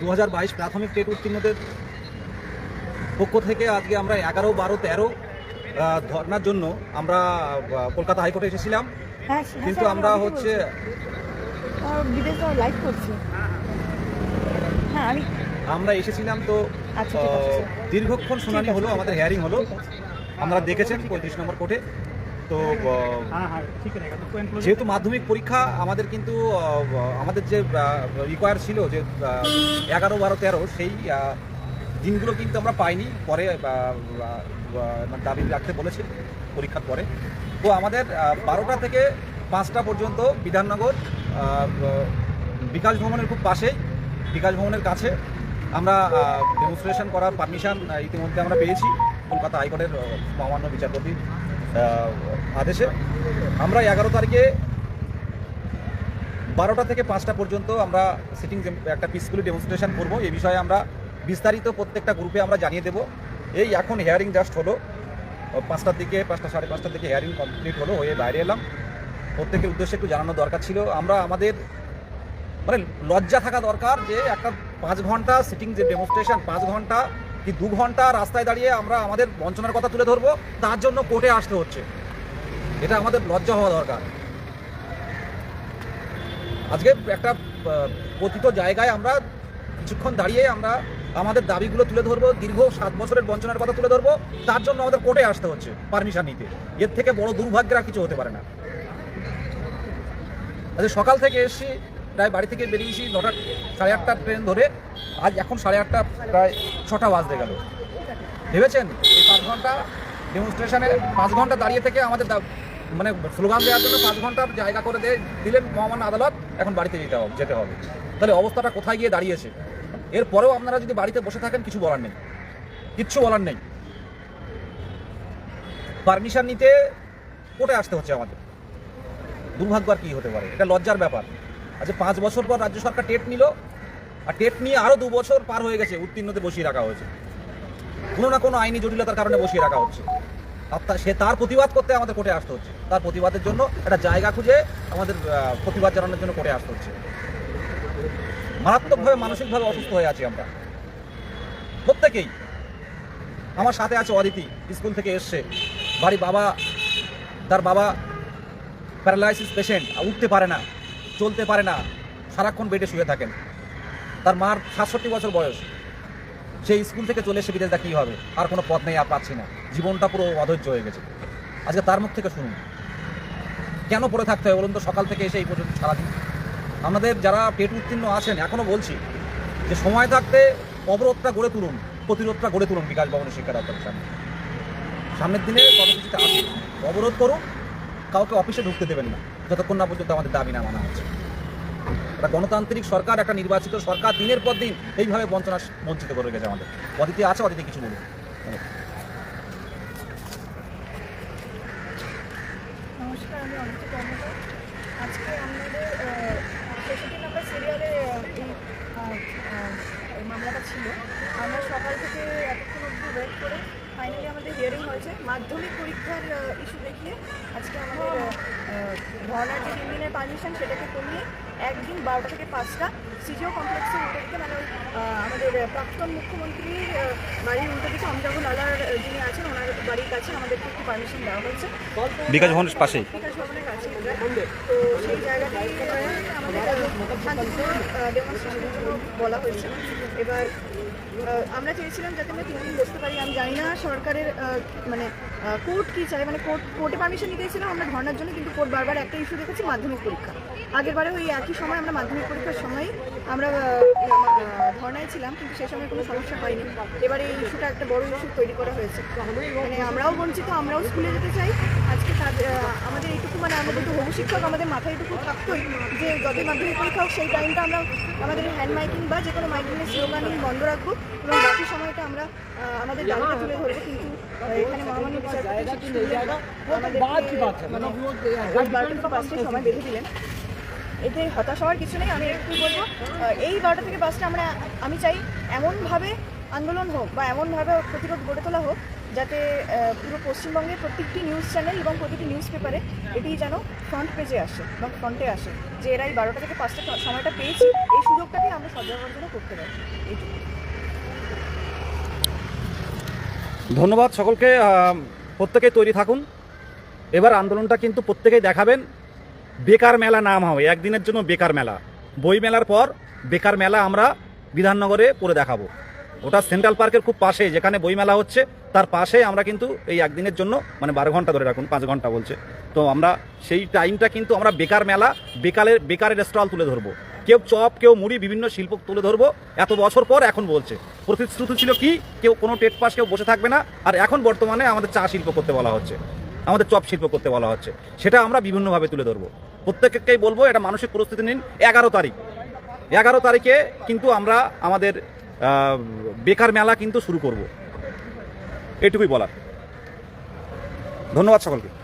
দু হাজার বাইশ প্রাথমিক টেট উত্তীর্ণদের পক্ষ থেকে আজকে আমরা এগারো বারো তেরো ধর্নার জন্য আমরা কলকাতা হাইকোর্টে এসেছিলাম। হ্যাঁ কিন্তু আমরা হচ্ছে হ্যাঁ আমরা এসেছিলাম তো আচ্ছা। দীর্ঘক্ষণ শুনানি হলো আমাদের হেয়ারিং হলো। আমরা দেখেছেন পঁয়ত্রিশ নম্বর কোর্টে। তো যেহেতু মাধ্যমিক পরীক্ষা আমাদের কিন্তু আমাদের যে রিকোয়ার ছিল যে এগারো বারো তেরো সেই দিনগুলো কিন্তু আমরা পাইনি। পরে দাবি রাখতে বলেছি পরীক্ষার পরে। তো আমাদের বারোটা থেকে পাঁচটা পর্যন্ত বিধাননগর বিকাশ ভবনের খুব পাশেই বিকাশ ভবনের কাছে আমরা ডেমনস্ট্রেশন করার পারমিশন ইতিমধ্যে আমরা পেয়েছি। কলকাতা হাইকোর্টের মহামান্য বিচারপতি আদেশে। আমরা এগারো তারিখে বারোটা থেকে পাঁচটা পর্যন্ত আমরা সিটিং একটা পিসফুলি ডেমনস্ট্রেশন করব। এই বিষয়ে আমরা বিস্তারিত প্রত্যেকটা গ্রুপে আমরা জানিয়ে দেব। এই এখন হেয়ারিং জাস্ট হলো। পাঁচটার দিকে, পাঁচটা সাড়ে পাঁচটার দিকে হেয়ারিং কমপ্লিট হলো, হয়ে বাইরে এলাম। প্রত্যেকের উদ্দেশ্যে একটু জানানো দরকার ছিল। আমরা আমাদের মানে লজ্জা থাকা দরকার যে একটা পাঁচ ঘণ্টা সিটিং যে ডেমনস্ট্রেশন পাঁচ ঘণ্টা কি দু ঘণ্টা রাস্তায় দাঁড়িয়ে আমরা আমাদের বঞ্চনার কথা তুলে ধরবো? তার জন্য কোর্টে আসতে হচ্ছে। এটা আমাদের লজ্জা হওয়া দরকার। আজকে একটা কথিত জায়গায় আমরা কিছুক্ষণ দাঁড়িয়ে আমরা আমাদের দাবিগুলো তুলে ধরবো, দীর্ঘ সাত বছরের বঞ্চনার কথা তুলে ধরবো, তার জন্য আমাদের কোর্টে আসতে হচ্ছে, পারমিশন নিতে। এর থেকে বড় দুর্ভাগ্যের কিছু হতে পারে না। আজকে সকাল থেকে এসেছি প্রায় বাড়ি থেকে বেরিয়েছি নটা, সাড়ে আটটা ট্রেন ধরে আজ এখন সাড়ে আটটা, প্রায় ছটা বাজতে গেল। ভেবেছেন এই পাঁচ ঘণ্টা ডেমনস্ট্রেশনে পাঁচ ঘণ্টা দাঁড়িয়ে থেকে আমাদের মানে স্লোগান দেওয়ার জন্য পাঁচ ঘণ্টার জায়গা করে দিয়ে দিলেন মহামান্য আদালত, এখন বাড়িতে যেতে হবে যেতে হবে। তাহলে অবস্থাটা কোথায় গিয়ে দাঁড়িয়েছে? এরপরেও আপনারা যদি বাড়িতে বসে থাকেন, কিছু বলার নেই। কিচ্ছু বলার নেই। পারমিশন নিতে কোর্টে আসতে হচ্ছে আমাদের? দুর্ভাগ্য আর কি হতে পারে? এটা লজ্জার ব্যাপার। আচ্ছা পাঁচ বছর পর রাজ্য সরকার টেট নিল, আর টেট নিয়ে আরও দু বছর পার হয়ে গেছে উত্তীর্ণতে বসিয়ে রাখা হয়েছে। কোনো না কোনো আইনি জটিলতার কারণে বসিয়ে রাখা হচ্ছে। আর সে তার প্রতিবাদ করতে আমাদের কোর্টে আসতে হচ্ছে। তার প্রতিবাদের জন্য একটা জায়গা খুঁজে আমাদের প্রতিবাদ জানানোর জন্য কোর্টে আসতে হচ্ছে। মারাত্মকভাবে, মানসিকভাবে অসুস্থ হয়ে আছি আমরা। প্রত্যেকেই। আমার সাথে আছে অদিতি, স্কুল থেকে এসছে। বাড়ি বাবা, তার বাবা প্যারালাইসিস পেশেন্ট উঠতে পারে না। চলতে পারে না, সারাক্ষণ বেডে শুয়ে থাকেন। তার মার সাতষট্টি বছর বয়স। সেই স্কুল থেকে চলে এসে বিদেশটা কী হবে? আর কোনো পথ নেই, আর পাচ্ছি না। জীবনটা পুরো অধৈর্য হয়ে গেছে। আজকে তার মুখ থেকে শুনুন। কেন পড়ে থাকতে হয় বলুন তো? সকাল থেকে এসে এই পর্যন্ত সারাদিন। আমাদের যারা পেট উত্তীর্ণ আছেন এখনও বলছি যে সময় থাকতে অবরোধটা গড়ে তুলুন, প্রতিরোধটা গড়ে তুলুন বিকাশ ভবনের শিক্ষা দপ্তরের সামনে। সামনের দিনে কর্মসূচিতে আসুন, অবরোধ করুন কাউকে অফিসে ঢুকতে দেবেন না, যতক্ষণ না পর্যন্ত আমাদের দাবি না মানা হচ্ছে। একটা গণতান্ত্রিক সরকার, একটা নির্বাচিত সরকার দিনের পর দিন এইভাবে বঞ্চনা বঞ্চিত করে গেছে আমাদের। অদিতি আছে অদিতি কিছু বলুন ছিল। আমরা সকাল থেকে এতক্ষণ অবধি ওয়েট করে ফাইনালি আমাদের হিয়ারিং হয়েছে। মাধ্যমিক পরীক্ষার ইস্যু দেখিয়ে আজকে আমাদের ধর্নার যে তিন দিনের পারমিশন সেটাকে কমিয়ে একদিন বারোটা থেকে পাঁচটা সিজিও কমপ্লেক্সের উল্টো দিকে মানে আমাদের প্রাক্তন মুখ্যমন্ত্রীর বাড়ির উল্টো দিকে অমজাবুল আলার যিনি আছেন ওনার বাড়ির কাছে আমাদেরকে একটু পারমিশন দেওয়া হয়েছে। বিকাশ ভবনের পাশেই। বিকাশ ভবনের কাছে তো সেই জায়গাটাই আমাদের শান্তিপূর্ণ ডেমনস্ট্রেশনের জন্য বলা হয়েছে। এবার আমরা চেয়েছিলাম যাতে আমরা তিন দিন বসতে পারি, আমি জানি না সরকারের মানে কোর্ট কী চায় মানে কোর্ট, কোর্টে পারমিশন নিতে গেছিলাম আমরা ধর্নার জন্য, কিন্তু কোর্ট বারবার একটা ইস্যু দেখেছি, মাধ্যমিক পরীক্ষা। আগের বারে ওই একই সময় আমরা মাধ্যমিক পরীক্ষার সময় আমরা ধর্নায় ছিলাম, কিন্তু সেই সময় কোনো সমস্যা হয়নি। এবারে এই ইস্যুটা একটা বড় ইস্যু তৈরি করা হয়েছে। মানে আমরাও বঞ্চিত, আমরাও স্কুলে যেতে চাই। আজকে তার আমাদের এইটুকু মানে আমাদের তো হবু শিক্ষক আমাদের মাথায় এটুকু থাকতোই যে যত মাধ্যমিক পরীক্ষা হোক সেই টাইমটা আমরা আমাদের হ্যান্ড মাইকিং বা যে কোনো মাইকিংয়ের স্লোগান বন্ধ রাখব এবং বাকি সময়টা আমরা আমাদের দাবিটা তুলে ধরবো কিন্তু এখানে মহামান্য বিচারপতি মানে পাঁচটায় সময় বেঁধে দিলেন। এতে হতাশ হওয়ার কিছু নেই আমি একটু বলব এই বারোটা থেকে পাঁচটা আমরা আমি চাই এমনভাবে আন্দোলন হোক বা এমনভাবে প্রতিরোধ গড়ে তোলা হোক, যাতে পুরো পশ্চিমবঙ্গের প্রত্যেকটি নিউজ চ্যানেল এবং প্রতিটি নিউজ পেপারে এটি যেন ফ্রন্ট পেজে আসে এবং ফ্রন্টে আসে। যে এরা এই বারোটা থেকে পাঁচটা সময়টা পেয়েছি, এই সুযোগটাকে আমরা সদ্ব্যবহার করতে পারি। এইটুকু ধন্যবাদ সকলকে প্রত্যেকেই তৈরি থাকুন। এবার আন্দোলনটা কিন্তু প্রত্যেকেই দেখাবেন, বেকার মেলা নাম হবে, একদিনের জন্য বেকার মেলা। বই মেলার পর বেকার মেলা আমরা বিধাননগরে করে দেখাবো। ওটা সেন্ট্রাল পার্কের খুব পাশে যেখানে বইমেলা হচ্ছে, তার পাশে আমরা কিন্তু এই একদিনের জন্য মানে বারো ঘণ্টা ধরে রাখুন, পাঁচ ঘণ্টা বলছে। তো আমরা সেই টাইমটা কিন্তু আমরা বেকার মেলা, বেকারের বেকারের স্টল তুলে ধরবো। কেউ চপ, কেউ মুড়ি, বিভিন্ন শিল্প তুলে ধরবো। এত বছর পর এখন বলছে। প্রতিশ্রুতি ছিল কি, কেউ কোনো টেট পাস, কেউ বসে থাকবে না। আর এখন বর্তমানে আমাদের চা শিল্প করতে বলা হচ্ছে। আমাদের চপ শিল্প করতে বলা হচ্ছে। সেটা আমরা বিভিন্নভাবে তুলে ধরবো। প্রত্যেককেই বলব, এটা মানসিক পরিস্থিতি নিন। এগারো তারিখ। এগারো তারিখে কিন্তু আমরা আমাদের বেকার মেলা কিন্তু শুরু করব। এটুকুই বলার। ধন্যবাদ সকলকে।